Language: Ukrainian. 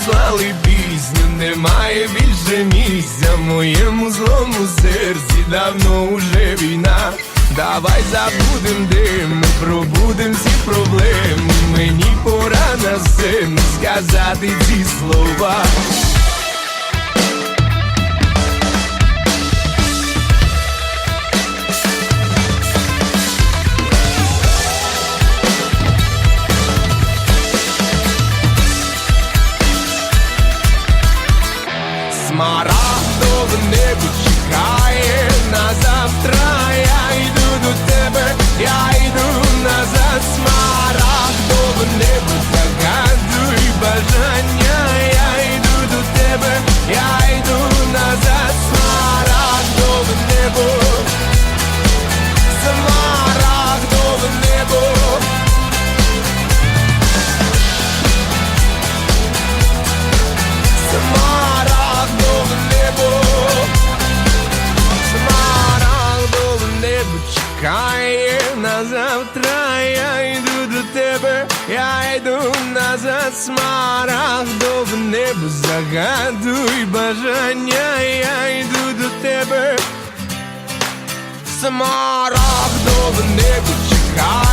Прислали пісню, немає більше місця в моєму злому серці давно уже війна. Давай забудем дим, пробудем всі проблеми. Мені пора на сцену сказати ці слова. Смарагдове небо чекає на завтра. Я йду до тебе, чекає на завтра. Я йду до тебе, я йду назад. в небо загадуй бажання. Я йду до тебе. Небо чекає на йду до в я йду